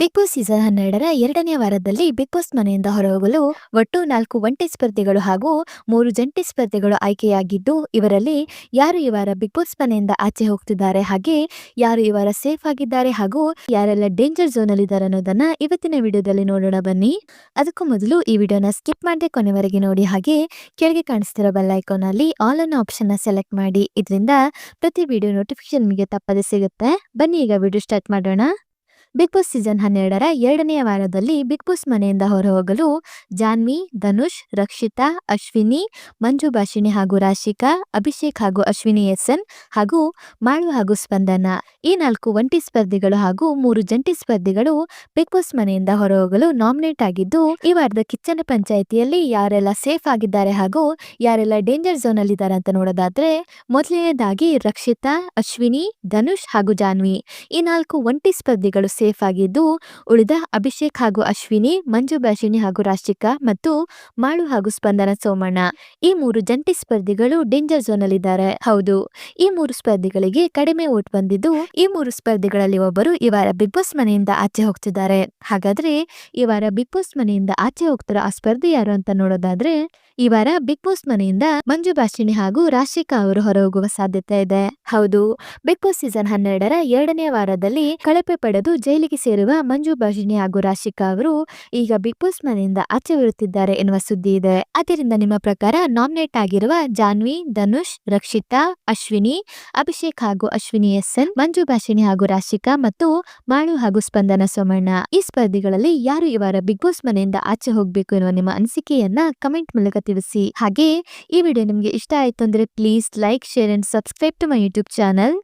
Big boss season ಹನ್ನೆರಡರ ಎರಡನೇ ವಾರದಲ್ಲಿ ಬಿಗ್ ಬಾಸ್ ಮನೆಯಿಂದ ಹೊರಹೋಗಲು ಒಟ್ಟು ನಾಲ್ಕು ಒಂಟಿ ಸ್ಪರ್ಧಿಗಳು ಹಾಗೂ ಮೂರು ಜಂಟಿ ಸ್ಪರ್ಧಿಗಳು ಆಯ್ಕೆಯಾಗಿದ್ದು, ಇವರಲ್ಲಿ ಯಾರು ಈ ವಾರ ಬಿಗ್ ಬಾಸ್ ಮನೆಯಿಂದ ಆಚೆ ಹೋಗ್ತಿದ್ದಾರೆ ಹಾಗೆ ಯಾರು ಈ ವಾರ ಸೇಫ್ ಆಗಿದ್ದಾರೆ ಹಾಗೂ ಯಾರೆಲ್ಲ ಡೇಂಜರ್ ಝೋನ್ ಅಲ್ಲಿ ಇದ್ದಾರೆ ಅನ್ನೋದನ್ನ ಇವತ್ತಿನ ವಿಡಿಯೋದಲ್ಲಿ ನೋಡೋಣ ಬನ್ನಿ. ಅದಕ್ಕೂ ಮೊದಲು ಈ ವಿಡಿಯೋನ ಸ್ಕಿಪ್ ಮಾಡದೆ ಕೊನೆವರೆಗೆ ನೋಡಿ ಹಾಗೆ ಕೆಳಗೆ ಕಾಣಿಸ್ತಿರೋ ಬೆಲ್ ಐಕಾನ್ ಅಲ್ಲಿ ಆಲ್ ಅನ್ನೋ ಆಪ್ಷನ್ ಸೆಲೆಕ್ಟ್ ಮಾಡಿ. ಇದರಿಂದ ಪ್ರತಿ ವಿಡಿಯೋ ನೋಟಿಫಿಕೇಶನ್ ನಿಮಗೆ ತಪ್ಪದೆ ಸಿಗುತ್ತೆ. ಬನ್ನಿ ಈಗ ವಿಡಿಯೋ ಸ್ಟಾರ್ಟ್ ಮಾಡೋಣ. ಬಿಗ್ ಬಾಸ್ ಸೀಸನ್ ಹನ್ನೆರಡರ ಎರಡನೆಯ ವಾರದಲ್ಲಿ ಬಿಗ್ ಬಾಸ್ ಮನೆಯಿಂದ ಹೊರಹೋಗಲು ಜಾನ್ವಿ, ಧನುಷ್, ರಕ್ಷಿತಾ, ಅಶ್ವಿನಿ, ಮಂಜು ಭಾಷಿಣಿ ಹಾಗೂ ರಾಶಿಕಾ, ಅಭಿಷೇಕ್ ಹಾಗೂ ಅಶ್ವಿನಿ ಎಸ್ ಎನ್ ಹಾಗೂ ಮಾಳು ಹಾಗೂ ಸ್ಪಂದನ. ಈ ನಾಲ್ಕು ಒಂಟಿ ಸ್ಪರ್ಧಿಗಳು ಹಾಗೂ ಮೂರು ಜಂಟಿ ಸ್ಪರ್ಧಿಗಳು ಬಿಗ್ ಬಾಸ್ ಮನೆಯಿಂದ ಹೊರಹೋಗಲು ನಾಮಿನೇಟ್ ಆಗಿದ್ದು, ಈ ವಾರದ ಕಿಚ್ಚನ ಪಂಚಾಯಿತಿಯಲ್ಲಿ ಯಾರೆಲ್ಲ ಸೇಫ್ ಆಗಿದ್ದಾರೆ ಹಾಗೂ ಯಾರೆಲ್ಲ ಡೇಂಜರ್ ಝೋನ್ ಅಲ್ಲಿ ಇದ್ದಾರೆ ಅಂತ ನೋಡೋದಾದ್ರೆ ಮೊದಲನೆಯದಾಗಿ ರಕ್ಷಿತಾ, ಅಶ್ವಿನಿ, ಧನುಷ್ ಹಾಗೂ ಜಾನ್ವಿ. ಈ ನಾಲ್ಕು ಒಂಟಿ ಸ್ಪರ್ಧಿಗಳು ಆಗಿದ್ದು, ಉಳಿದ ಅಭಿಷೇಕ್ ಹಾಗೂ ಅಶ್ವಿನಿ, ಮಂಜು ಭಾಷಿಣಿ ಹಾಗೂ ರಾಶಿಕಾ ಮತ್ತು ಮಾಳು ಹಾಗೂ ಸ್ಪಂದನ ಸೋಮಣ್ಣ. ಈ ಮೂರು ಜಂಟಿ ಸ್ಪರ್ಧಿಗಳು ಡೇಂಜರ್ ಝೋನ್ ಅಲ್ಲಿದ್ದಾರೆ. ಹೌದು, ಈ ಮೂರು ಸ್ಪರ್ಧಿಗಳಿಗೆ ಕಡಿಮೆ ಓಟ್ ಬಂದಿದ್ದು, ಈ ಮೂರು ಸ್ಪರ್ಧಿಗಳಲ್ಲಿ ಒಬ್ಬರು ಈ ವಾರ ಬಿಗ್ ಬಾಸ್ ಮನೆಯಿಂದ ಆಚೆ ಹೋಗ್ತಿದ್ದಾರೆ. ಹಾಗಾದ್ರೆ, ಈ ವಾರ ಬಿಗ್ ಬಾಸ್ ಮನೆಯಿಂದ ಆಚೆ ಹೋಗ್ತಾರೋ ಆ ಸ್ಪರ್ಧಿ ಯಾರು ಅಂತ ನೋಡೋದಾದ್ರೆ, ಈ ವಾರ ಬಿಗ್ ಬಾಸ್ ಮನೆಯಿಂದ ಮಂಜು ಭಾಷಿಣಿ ಹಾಗೂ ರಾಶಿಕಾ ಅವರು ಹೊರಹೋಗುವ ಸಾಧ್ಯತೆ ಇದೆ. ಹೌದು, ಬಿಗ್ ಬಾಸ್ ಸೀಸನ್ ಹನ್ನೆರಡರ ಎರಡನೇ ವಾರದಲ್ಲಿ ಕಳಪೆ ಪಡೆದು ಜೈಲಿಗೆ ಸೇರುವ ಮಂಜು ಭಾಷಿಣಿ ಹಾಗೂ ರಾಶಿಕಾ ಅವರು ಈಗ ಬಿಗ್ ಬಾಸ್ ಮನೆಯಿಂದ ಆಚೆ ಬರುತ್ತಿದ್ದಾರೆ ಎನ್ನುವ ಸುದ್ದಿ ಇದೆ. ಅದರಿಂದ ನಿಮ್ಮ ಪ್ರಕಾರ ನಾಮಿನೇಟ್ ಆಗಿರುವ ಜಾನ್ವಿ, ಧನುಷ್, ರಕ್ಷಿತಾ, ಅಶ್ವಿನಿ, ಅಭಿಷೇಕ್ ಹಾಗೂ ಅಶ್ವಿನಿ ಎಸ್ ಎನ್ ಮಂಜು ಭಾಷಿಣಿ ಹಾಗೂ ರಾಶಿಕಾ ಮತ್ತು ಮಾಳು ಹಾಗೂ ಸ್ಪಂದನ ಸೋಮಣ್ಣ ಈ ಸ್ಪರ್ಧಿಗಳಲ್ಲಿ ಯಾರು ಇವರ ವಾರ ಬಿಗ್ ಬಾಸ್ ಮನೆಯಿಂದ ಆಚೆ ಹೋಗಬೇಕು ಎನ್ನುವ ನಿಮ್ಮ ಅನಿಸಿಕೆಯನ್ನ ಕಮೆಂಟ್ ಮೂಲಕ ತಿಳಿಸಿ. ಹಾಗೆ ಈ ವಿಡಿಯೋ ನಿಮಗೆ ಇಷ್ಟ ಆಯ್ತು ಅಂದ್ರೆ please like share and subscribe to my YouTube channel